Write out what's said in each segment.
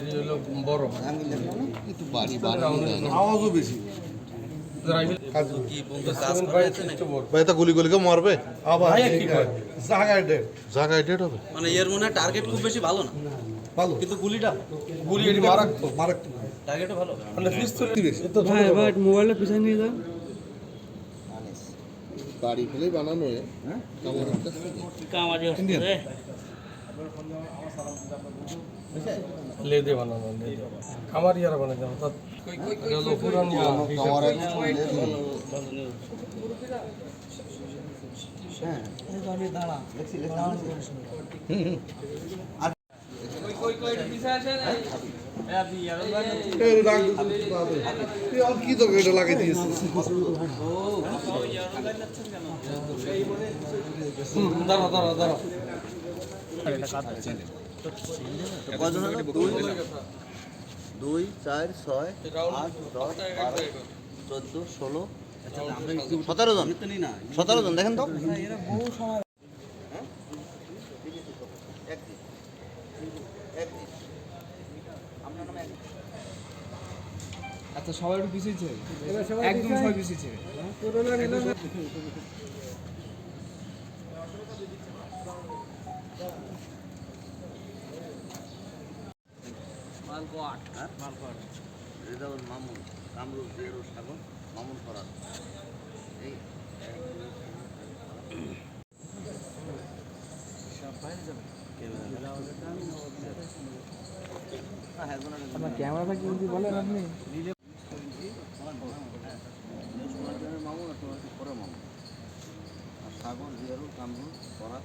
এটি হলো বড় একটু বাড়ি বাড়ানো আওয়াজও বেশি। কি বন্ধু কাজ করে আছে নাকি ভাই তা গুলি গুলিকে মারবে? আবার ভাইয়া কি করে? জায়গায় ডেট জায়গায় ডেট হবে? মানে এর মনে হয় টার্গেট খুব বেশি ভালো না। ভালো। কিন্তু গুলিটা গুলি এটি মারাত্মক মারাত্মক। টার্গেটও ভালো। মানে পিস্তল বেশি। ভাই ভাই মোবাইলটা পিছনে নিয়ে যান। বাড়ি ফেলেই বানানো থেকে কামারি রে লেদে বানানো লেদে খামার ইয়ারা বানাতে অর্থাৎ লেগে কি তো এটা লাগিয়ে দিয়েছে দুই দুই চার ছয় আট দশ বারো চোদ্দ ষোলো। সতেরো জন? সতেরো জন দেখেন তো। আচ্ছা সবাই একটু পিছিয়ে ছিল একদম সবাই পিছিয়ে ছিল রেজাউল মামুন কামরুল জিয়ারুল সাগর মামুন ফরাদ। এই আপনার ক্যামেরাটা কি যদি বলেন আপনি। মামুন পরে মামুন। আর সাগর জিয়ারুল কামরুল ফরাদ।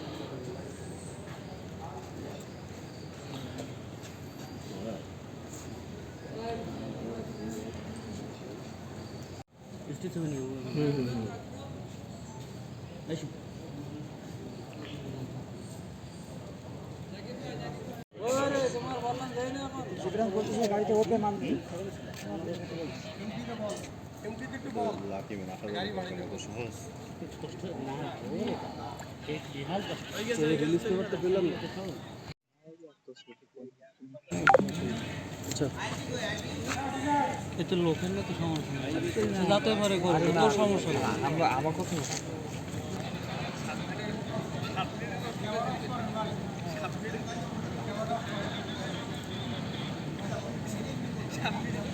सिक्सटी सेवन होगा সুতরাং বলতেছে গাড়িতে ওপে মানবি রিলিজ পেপারটা পেলাম এতে লোকের না তো সমস্যা নেই। যাতে পারে করবে তোর সমস্যা নেই। আমরা আমার কথা সামনে